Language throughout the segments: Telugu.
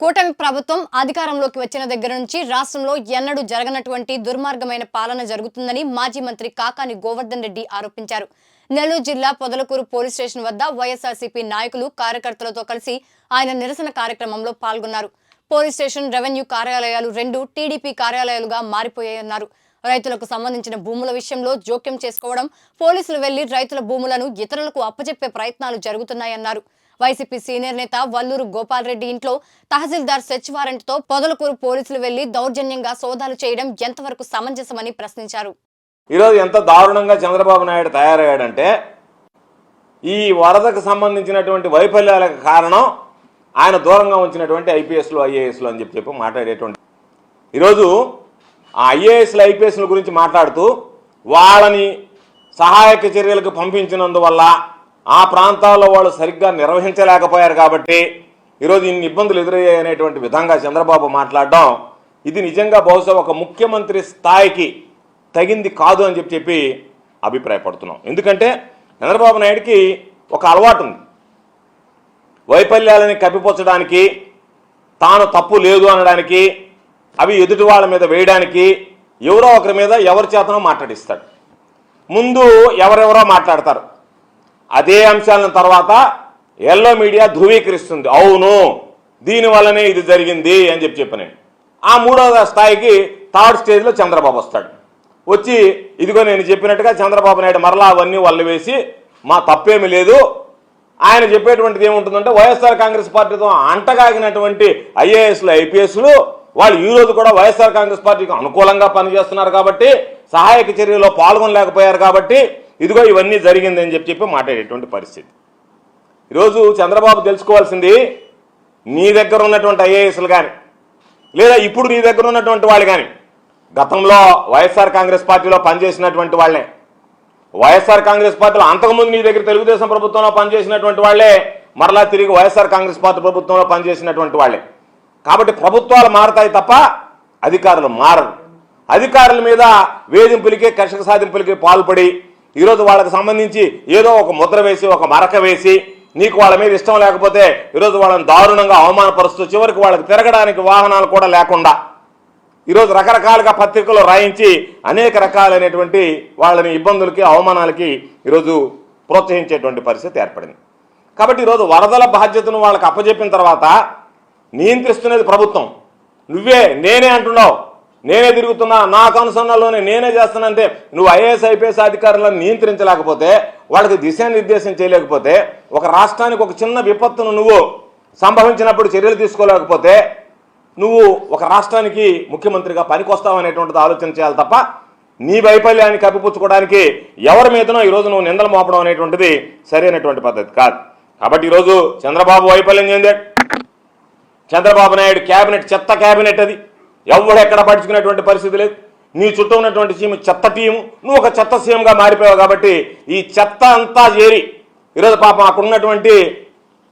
కూటమి ప్రభుత్వం అధికారంలోకి వచ్చిన దగ్గర నుంచి రాష్ట్రంలో ఎన్నడూ జరగనటువంటి దుర్మార్గమైన పాలన జరుగుతుందని మాజీ మంత్రి కాకాని గోవర్ధన్ రెడ్డి ఆరోపించారు. నెల్లూరు జిల్లా పొదలకూరు పోలీస్ స్టేషన్ వద్ద వైఎస్ఆర్సీపీ నాయకులు కార్యకర్తలతో కలిసి ఆయన నిరసన కార్యక్రమంలో పాల్గొన్నారు. పోలీస్ స్టేషన్ రెవెన్యూ కార్యాలయాలు రెండు టీడీపీ కార్యాలయాలుగా మారిపోయాయన్నారు. రైతులకు సంబంధించిన భూముల విషయంలో జోక్యం చేసుకోవడం పోలీసులు వెళ్ళి రైతుల భూములను ఇతరులకు అప్పజెప్పే ప్రయత్నాలు జరుగుతున్నాయన్నారు. వైసీపీ సీనియర్ నేత వల్లూరు గోపాల్ రెడ్డి ఇంట్లో తహసీల్దార్ సెర్చ్ వారెంట్తో పొదలకూరు పోలీసులు వెళ్ళి దౌర్జన్యంగా సోదాలు చేయడం ఎంతవరకు సమంజసమని ప్రశ్నించారు. ఈరోజు ఎంత దారుణంగా చంద్రబాబు నాయుడు తయారయ్యాడంటే ఈ వరదకు సంబంధించినటువంటి వైఫల్యాలకు కారణం ఆయన దూరంగా ఉంచినటువంటి ఐపీఎస్లు ఐఏఎస్లు అని చెప్పి చెప్పి మాట్లాడేటువంటి. ఈరోజు ఆ ఐఏఎస్ల ఐపీఎస్ల గురించి మాట్లాడుతూ వాళ్ళని సహాయక చర్యలకు పంపించినందువల్ల ఆ ప్రాంతాల్లో వాళ్ళు సరిగ్గా నిర్వహించలేకపోయారు కాబట్టి ఈరోజు ఇన్ని ఇబ్బందులు ఎదురయ్యాయనేటువంటి విధంగా చంద్రబాబు మాట్లాడడం ఇది నిజంగా బహుశా ఒక ముఖ్యమంత్రి స్థాయికి తగింది కాదు అని చెప్పి చెప్పి అభిప్రాయపడుతున్నాం. ఎందుకంటే చంద్రబాబు నాయుడికి ఒక అలవాటు ఉంది. వైఫల్యాలని కప్పిపుచ్చడానికి తాను తప్పు లేదు అనడానికి అవి ఎదుటి వాళ్ళ మీద వేయడానికి ఎవరో ఒకరి మీద ఎవరి చేతనో మాట్లాడిస్తాడు. ముందు ఎవరెవరో మాట్లాడతారు. అదే అంశాలను తర్వాత ఎల్లో మీడియా ధృవీకరిస్తుంది. అవును దీనివల్లనే ఇది జరిగింది అని చెప్పి చెప్పాను ఆ మూడవ స్థాయికి థర్డ్ స్టేజ్లో చంద్రబాబు వస్తాడు. వచ్చి ఇదిగో నేను చెప్పినట్టుగా చంద్రబాబు నాయుడు మరలా అవన్నీ వల్ల వేసి మా తప్పేమీ లేదు. ఆయన చెప్పేటువంటిది ఏముంటుందంటే వైఎస్ఆర్ కాంగ్రెస్ పార్టీతో అంటగాగినటువంటి ఐఏఎస్లు ఐపీఎస్లు వాళ్ళు ఈ రోజు కూడా వైఎస్ఆర్ కాంగ్రెస్ పార్టీకి అనుకూలంగా పనిచేస్తున్నారు కాబట్టి సహాయక చర్యలో పాల్గొనలేకపోయారు కాబట్టి ఇదిగో ఇవన్నీ జరిగిందని చెప్పి చెప్పి మాట్లాడేటువంటి పరిస్థితి. ఈరోజు చంద్రబాబు తెలుసుకోవాల్సింది నీ దగ్గర ఉన్నటువంటి ఐఏఎస్లు కానీ లేదా ఇప్పుడు నీ దగ్గర ఉన్నటువంటి వాళ్ళు కానీ గతంలో వైఎస్ఆర్ కాంగ్రెస్ పార్టీలో పనిచేసినటువంటి వాళ్ళే. వైఎస్ఆర్ కాంగ్రెస్ పార్టీలో అంతకుముందు నీ దగ్గర తెలుగుదేశం ప్రభుత్వంలో పనిచేసినటువంటి వాళ్ళే మరలా తిరిగి వైఎస్ఆర్ కాంగ్రెస్ పార్టీ ప్రభుత్వంలో పనిచేసినటువంటి వాళ్ళే. కాబట్టి ప్రభుత్వాలు మారతాయి తప్ప అధికారులు మారరు. అధికారుల మీద వేధింపులకి కర్షక సాధింపులకి పాల్పడి ఈరోజు వాళ్ళకి సంబంధించి ఏదో ఒక ముద్ర వేసి ఒక మరక వేసి నీకు వాళ్ళ మీద ఇష్టం లేకపోతే ఈరోజు వాళ్ళని దారుణంగా అవమానపరుస్తూ చివరికి వాళ్ళకి తిరగడానికి వాహనాలు కూడా లేకుండా ఈరోజు రకరకాలుగా పత్రికలు రాయించి అనేక రకాలైనటువంటి వాళ్ళని ఇబ్బందులకి అవమానాలకి ఈరోజు ప్రోత్సహించేటువంటి పరిస్థితి ఏర్పడింది. కాబట్టి ఈరోజు వరదల బాధ్యతను వాళ్ళకి అప్పజెప్పిన తర్వాత నియంత్రిస్తున్నది ప్రభుత్వం. నువ్వే నేనే అంటున్నావు. నేనే తిరుగుతున్నా నాకు అనుసరణలోనే నేనే చేస్తానంటే నువ్వు ఐఏఎస్ ఐపీఎస్ అధికారులను నియంత్రించలేకపోతే వాళ్ళకి దిశానిర్దేశం చేయలేకపోతే ఒక రాష్ట్రానికి ఒక చిన్న విపత్తును నువ్వు సంభవించినప్పుడు చర్యలు తీసుకోలేకపోతే నువ్వు ఒక రాష్ట్రానికి ముఖ్యమంత్రిగా పనికొస్తావు అనేటువంటిది ఆలోచన చేయాలి తప్ప నీ వైఫల్యాన్ని కప్పిపుచ్చుకోవడానికి ఎవరి మీదనో ఈరోజు నువ్వు నిందలు మోపడం అనేటువంటిది సరైనటువంటి పద్ధతి కాదు. కాబట్టి ఈరోజు చంద్రబాబు వైఫల్యం చెందాడు. చంద్రబాబు నాయుడు క్యాబినెట్ చెత్త క్యాబినెట్ అది. ఎవడు ఎక్కడ పడుచుకునేటువంటి పరిస్థితి లేదు. నీ చుట్టూ ఉన్నటువంటి సీఎం చెత్త టీము. నువ్వు ఒక చెత్త సీఎంగా మారిపోయావు కాబట్టి ఈ చెత్త అంతా చేరి ఈరోజు పాపం అక్కడ ఉన్నటువంటి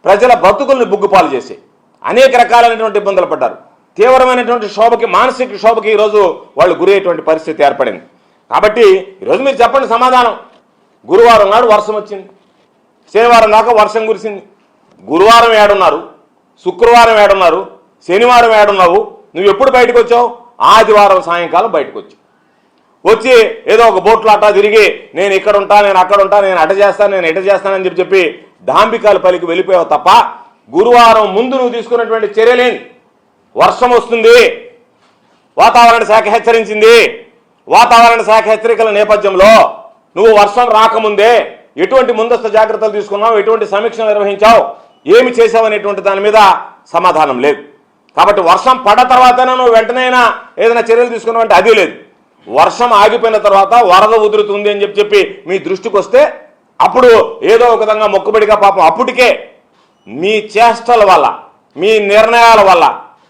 ప్రజల బతుకుల్ని బుగ్గుపాలు చేసి అనేక రకాలైనటువంటి ఇబ్బందులు పడ్డారు. తీవ్రమైనటువంటి శోభకి మానసిక శోభకి ఈరోజు వాళ్ళు గురయ్యేటువంటి పరిస్థితి ఏర్పడింది. కాబట్టి ఈరోజు మీరు చెప్పండి సమాధానం. గురువారం నాడు వర్షం వచ్చింది. శనివారం దాకా వర్షం కురిసింది. గురువారం ఏడున్నారు. శుక్రవారం ఏడున్నారు శనివారం ఏడున్నావు నువ్వు ఎప్పుడు బయటకు వచ్చావు? ఆదివారం సాయంకాలం బయటకు వచ్చావు. వచ్చి ఏదో ఒక బోట్లాట తిరిగి నేను ఇక్కడ ఉంటా నేను అక్కడ ఉంటా నేను అట చేస్తాను నేను ఇట చేస్తానని చెప్పి చెప్పి డాంబికాల పలికి వెళ్ళిపోయావు తప్ప గురువారం ముందు నువ్వు తీసుకున్నటువంటి చర్యలేని వర్షం వస్తుంది వాతావరణ శాఖ హెచ్చరించింది. వాతావరణ శాఖ హెచ్చరికల నేపథ్యంలో నువ్వు వర్షం రాకముందే ఎటువంటి ముందస్తు జాగ్రత్తలు తీసుకున్నావు? ఎటువంటి సమీక్ష నిర్వహించావు? ఏమి చేశావనేటువంటి దాని మీద సమాధానం లేదు. కాబట్టి వర్షం పడ్డ తర్వాతనే నువ్వు వెంటనైనా ఏదైనా చర్యలు తీసుకున్నావు అంటే అది లేదు. వర్షం ఆగిపోయిన తర్వాత వరద ఉదురుతుంది అని చెప్పి చెప్పి మీ దృష్టికి వస్తే అప్పుడు ఏదో ఒక విధంగా మొక్కుబడిగా పాపం. అప్పటికే మీ చేష్టల వల్ల మీ నిర్ణయాల వల్ల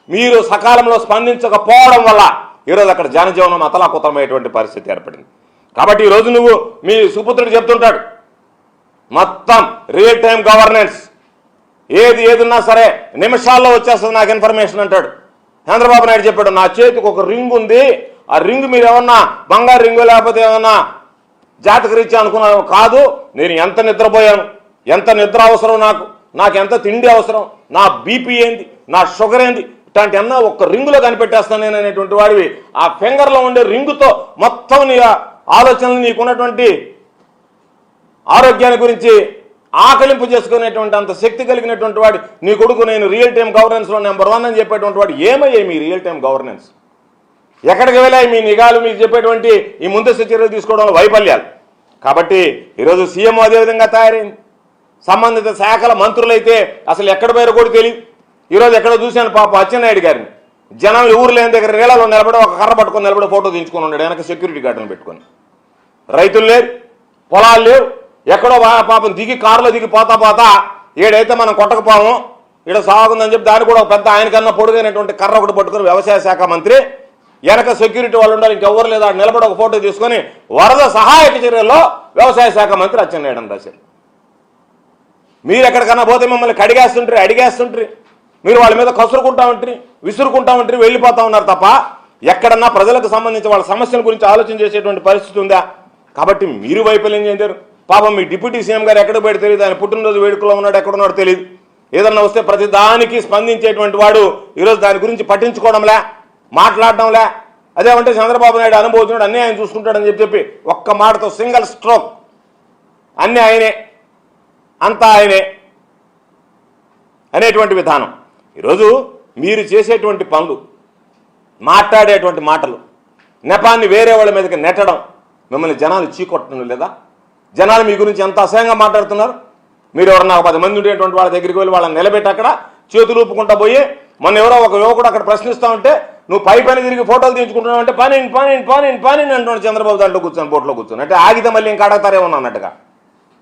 మీరు సకాలంలో స్పందించకపోవడం వల్ల ఈరోజు అక్కడ జనజీవనం అతలాకుతలమైనటువంటి పరిస్థితి ఏర్పడింది. కాబట్టి ఈరోజు నువ్వు మీ సుపుత్రుడు చెప్తుంటాడు మొత్తం రియల్ టైం గవర్నెన్స్ ఏది ఏదున్నా సరే నిమిషాల్లో వచ్చేస్తుంది నాకు ఇన్ఫర్మేషన్ అంటాడు. చంద్రబాబు నాయుడు చెప్పాడు నా చేతికి ఒక రింగ్ ఉంది ఆ రింగ్ మీరు ఏమన్నా బంగారు రింగు లేకపోతే ఏమన్నా జాతకరీత్యా అనుకున్నాను కాదు నేను ఎంత నిద్రపోయాను ఎంత నిద్ర అవసరం నాకు నాకు ఎంత తిండి అవసరం నా బీపీ ఏంది నా షుగర్ ఏంది ఇట్లాంటి అన్న ఒక్క రింగులో కనిపెట్టేస్తాను నేను అనేటువంటి వాడివి. ఆ ఫింగర్లో ఉండే రింగుతో మొత్తం నీ ఆలోచనలు నీకున్నటువంటి ఆరోగ్యాన్ని గురించి ఆకలింపు చేసుకునేటువంటి అంత శక్తి కలిగినటువంటి వాడు నీ కొడుకు నేను రియల్ టైం గవర్నెన్స్లో నెంబర్ వన్ అని చెప్పేటువంటి వాడు ఏమయ్యాయి మీ రియల్ టైం గవర్నెన్స్ ఎక్కడికి వెళ్ళాయి మీ నిఘాలు మీకు చెప్పేటువంటి ఈ ముందస్తు చర్యలు తీసుకోవడంలో వైఫల్యాలు? కాబట్టి ఈరోజు సీఎం అదేవిధంగా తయారైంది. సంబంధిత శాఖల మంత్రులైతే అసలు ఎక్కడ పోయారో కూడా తెలియదు ఈరోజు ఎక్కడో చూశాను పాప అచ్చెన్నాయుడు గారిని. జనం ఊరు లేని దగ్గర నీళ్ళలో నిలబడి ఒక కర్ర పట్టుకొని నిలబడి ఫోటో దించుకొని ఉన్నాడు. వెనక సెక్యూరిటీ గార్డును పెట్టుకొని. రైతులు లేరు పొలాలు లేవు. ఎక్కడో వా- పాపం దిగి కారులో దిగి పోతా పోతా ఏడైతే మనం కొట్టకపోము ఈడ సాగుందని చెప్పి దాన్ని కూడా ఒక పెద్ద ఆయనకన్నా పొడుగైనటువంటి కర్ర ఒకటి పట్టుకుని వ్యవసాయ శాఖ మంత్రి వెనక సెక్యూరిటీ వాళ్ళు ఉండాలి ఇంకెవ్వరు లేదా నిలబడి ఒక ఫోటో తీసుకొని వరద సహాయక చర్యల్లో వ్యవసాయ శాఖ మంత్రి అచ్చెన్నాయుడు రాశారు. మీరు ఎక్కడికన్నా పోతే మిమ్మల్ని కడిగేస్తుంటారు అడిగేస్తుంటారు మీరు వాళ్ళ మీద కసురుకుంటా ఉంటారు విసురుకుంటా ఉంటారు వెళ్ళిపోతా ఉన్నారు తప్ప ఎక్కడన్నా ప్రజలకు సంబంధించి వాళ్ళ సమస్యల గురించి ఆలోచన చేసేటువంటి పరిస్థితి ఉందా? కాబట్టి మీరు వైఫల్యం చెందారు. పాపం మీ డిప్యూటీ సీఎం గారు ఎక్కడ పోయాడు తెలియదు. ఆయన పుట్టినరోజు వేడుకలో ఉన్నాడు ఎక్కడ ఉన్నాడో తెలియదు. ఏదన్నా వస్తే ప్రతి దానికి స్పందించేటువంటి వాడు ఈరోజు దాని గురించి పట్టించుకోవడంలే మాట్లాడడంలే. అదేమంటే చంద్రబాబు నాయుడు అనుభవించినాడు అన్నీ ఆయన చూసుకుంటాడని చెప్పి చెప్పి ఒక్క మాటతో సింగిల్ స్ట్రోక్. అన్నీ ఆయనే అంతా ఆయనే అనేటువంటి విధానం. ఈరోజు మీరు చేసేటువంటి పనులు మాట్లాడేటువంటి మాటలు నెపాన్ని వేరే వాళ్ళ మీదకి నెట్టడం మిమ్మల్ని జనాలు చీకొట్టడం లేదా? జనాలు మీ గురించి ఎంత అసహ్యంగా మాట్లాడుతున్నారు? మీరు ఎవరన్నా ఒక పది మంది ఉండేటువంటి వాళ్ళ దగ్గరికి వెళ్ళి వాళ్ళని నిలబెట్టి అక్కడ చేతులు ఊపుకుంటా పోయి మొన్న ఎవరో ఒక యువకుడు అక్కడ ప్రశ్నిస్తా ఉంటే నువ్వు పై పని తిరిగి ఫోటోలు తీయించుకుంటున్నావు అంటే పని పని పని పని అంటున్నాడు చంద్రబాబు దాంట్లో కూర్చొని బోట్లో కూర్చొని. అంటే ఆగితే మళ్ళీ ఇంకా అడగతారేమో అన్నట్టుగా.